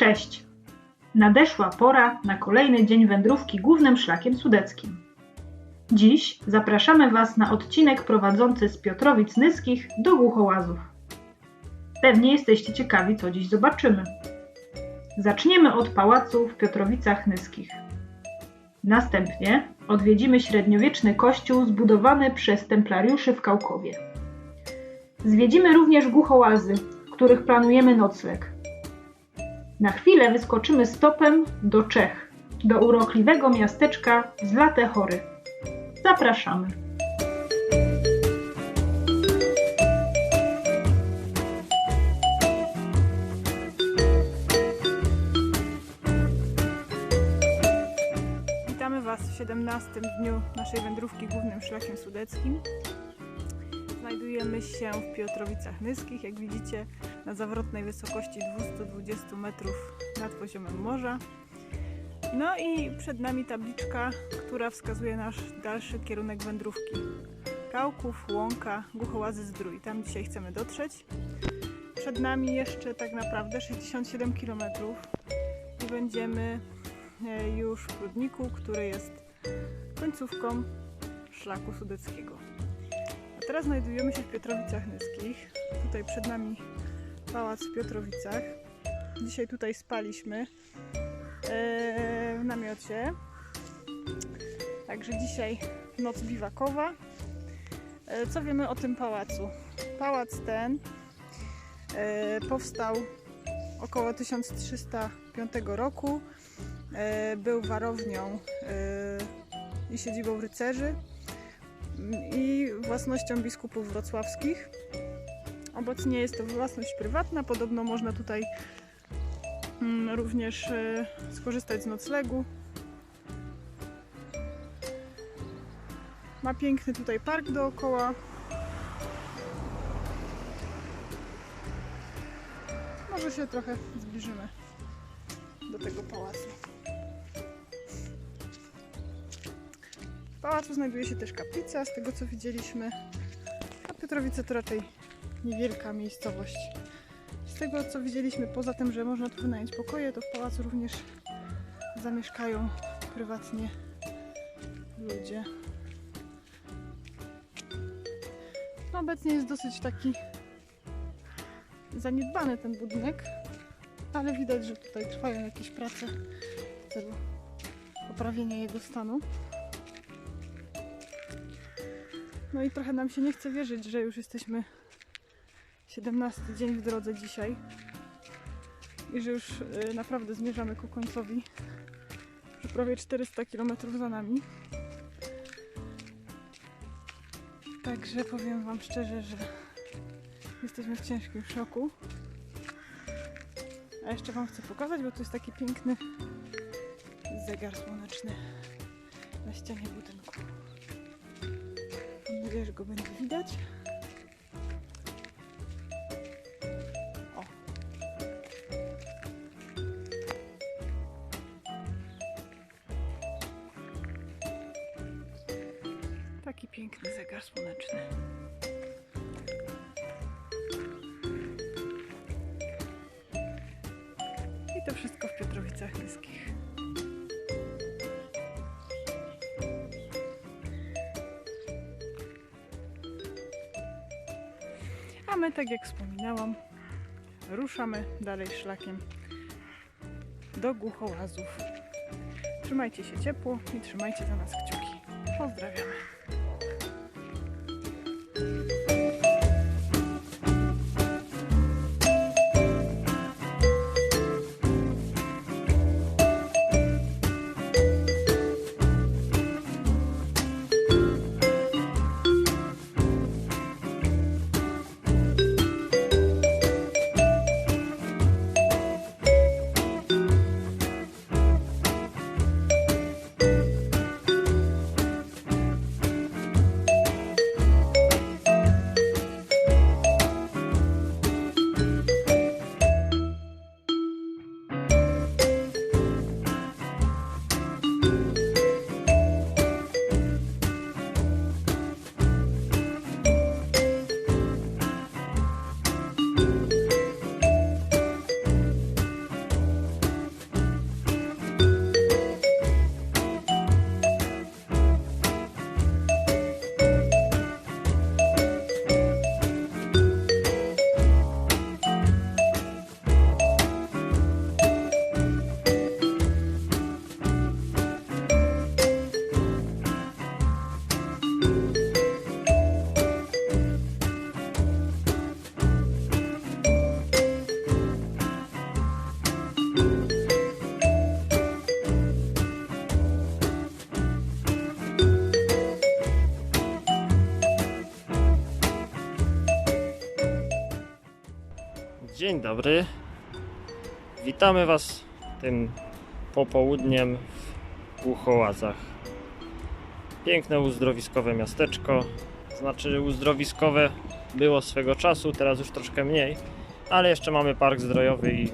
Cześć! Nadeszła pora na kolejny dzień wędrówki głównym szlakiem sudeckim. Dziś zapraszamy Was na odcinek prowadzący z Piotrowic Nyskich do Głuchołazów. Pewnie jesteście ciekawi, co dziś zobaczymy. Zaczniemy od pałacu w Piotrowicach Nyskich. Następnie odwiedzimy średniowieczny kościół zbudowany przez templariuszy w Kałkowie. Zwiedzimy również Głuchołazy, w których planujemy nocleg. Na chwilę wyskoczymy stopem do Czech, do urokliwego miasteczka Zlate Chory. Zapraszamy. Witamy Was w 17 dniu naszej wędrówki głównym szlakiem sudeckim. Znajdujemy się w Piotrowicach Nyskich, jak widzicie, na zawrotnej wysokości 220 metrów nad poziomem morza. No i przed nami tabliczka, która wskazuje nasz dalszy kierunek wędrówki. Kałków, Łąka, Głuchołazy, Zdrój. Tam dzisiaj chcemy dotrzeć. Przed nami jeszcze tak naprawdę 67 km i będziemy e, już w Prudniku, który jest końcówką szlaku sudeckiego. Teraz znajdujemy się w Piotrowicach Nyskich. Tutaj przed nami pałac w Piotrowicach. Dzisiaj tutaj spaliśmy e, w namiocie. Także dzisiaj noc biwakowa. E, Co wiemy o tym pałacu? Pałac ten e, powstał około 1305 roku. Był warownią i siedzibą rycerzy i własnością biskupów wrocławskich. Obecnie jest to własność prywatna. Podobno można tutaj mm, również e, skorzystać z noclegu. Ma piękny tutaj park dookoła. Może się trochę zbliżymy do tego pałacu. W pałacu znajduje się też kaplica, z tego co widzieliśmy. A Piotrowice to raczej niewielka miejscowość. Z tego co widzieliśmy, poza tym, że można tu wynająć pokoje, to w pałacu również zamieszkają prywatnie ludzie. No, obecnie jest dosyć taki zaniedbany ten budynek, ale widać, że tutaj trwają jakieś prace w celu poprawienia jego stanu. No i trochę nam się nie chce wierzyć, że już jesteśmy 17 dzień w drodze dzisiaj i że już y, naprawdę zmierzamy ku końcowi, że prawie 400 km za nami. Także powiem Wam szczerze, że jesteśmy w ciężkim szoku. A jeszcze Wam chcę pokazać, bo to jest taki piękny zegar słoneczny na ścianie budynku. Nadzieję, że go będzie widać. Taki piękny zegar słoneczny. I to wszystko w Piotrowicach Nyskich. A my, tak jak wspominałam, ruszamy dalej szlakiem do Głuchołazów. Trzymajcie się ciepło i trzymajcie za nas kciuki. Pozdrawiamy. Dzień dobry. Witamy Was tym popołudniem w Głuchołazach. Piękne uzdrowiskowe miasteczko. Znaczy uzdrowiskowe było swego czasu, teraz już troszkę mniej, ale jeszcze mamy park zdrojowy i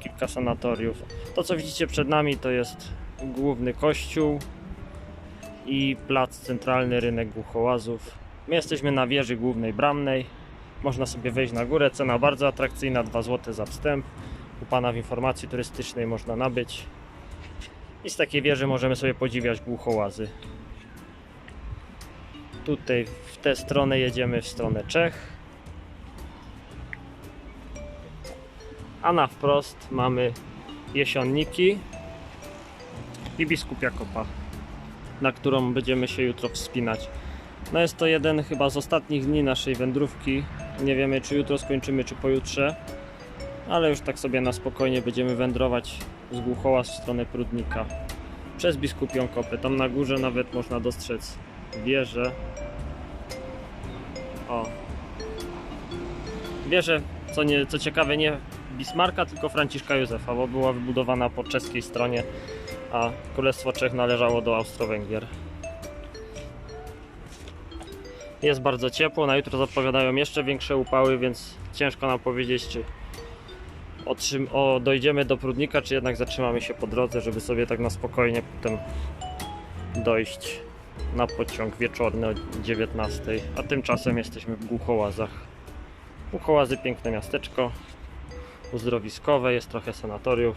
kilka sanatoriów. To co widzicie przed nami to jest główny kościół i plac centralny rynek Głuchołazów. My jesteśmy na wieży głównej bramnej. Można sobie wejść na górę, cena bardzo atrakcyjna, 2 zł za wstęp. U Pana w informacji turystycznej można nabyć. I z takiej wieży możemy sobie podziwiać głuchołazy. Tutaj w tę stronę jedziemy w stronę Czech. A na wprost mamy Jesionniki i Biskupia Kopa, na którą będziemy się jutro wspinać. No jest to jeden chyba z ostatnich dni naszej wędrówki. Nie wiemy czy jutro skończymy, czy pojutrze. Ale już tak sobie na spokojnie będziemy wędrować z Głuchołaz w stronę Prudnika. Przez Biskupią Kopę. Tam na górze nawet można dostrzec wieżę. O. Wieżę, co, nie, co ciekawe, nie Bismarka, tylko Franciszka Józefa, bo była wybudowana po czeskiej stronie, a Królestwo Czech należało do Austro-Węgier. Jest bardzo ciepło, na jutro zapowiadają jeszcze większe upały, więc ciężko nam powiedzieć, czy otrzym- o, dojdziemy do Prudnika, czy jednak zatrzymamy się po drodze, żeby sobie tak na spokojnie potem dojść na pociąg wieczorny o 19. A tymczasem jesteśmy w Głuchołazach. Głuchołazy piękne miasteczko, uzdrowiskowe, jest trochę sanatoriów.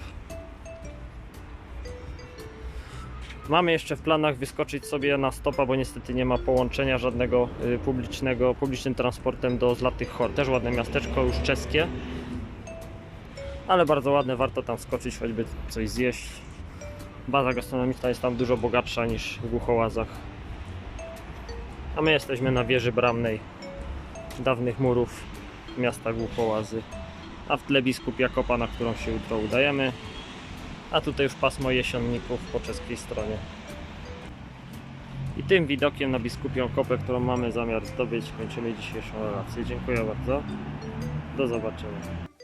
Mamy jeszcze w planach wyskoczyć sobie na stopa, bo niestety nie ma połączenia żadnego y, publicznego, publicznym transportem do Zlatych Hor. Też ładne miasteczko, już czeskie. Ale bardzo ładne, warto tam skoczyć, choćby coś zjeść. Baza gastronomiczna jest tam dużo bogatsza niż w Głuchołazach. A my jesteśmy na wieży bramnej dawnych murów miasta Głuchołazy. A w tle biskupia Kopa, na którą się jutro udajemy. A tutaj już pasmo jesionników po czeskiej stronie. I tym widokiem na biskupią kopę, którą mamy zamiar zdobyć, kończymy dzisiejszą relację. Dziękuję bardzo. Do zobaczenia.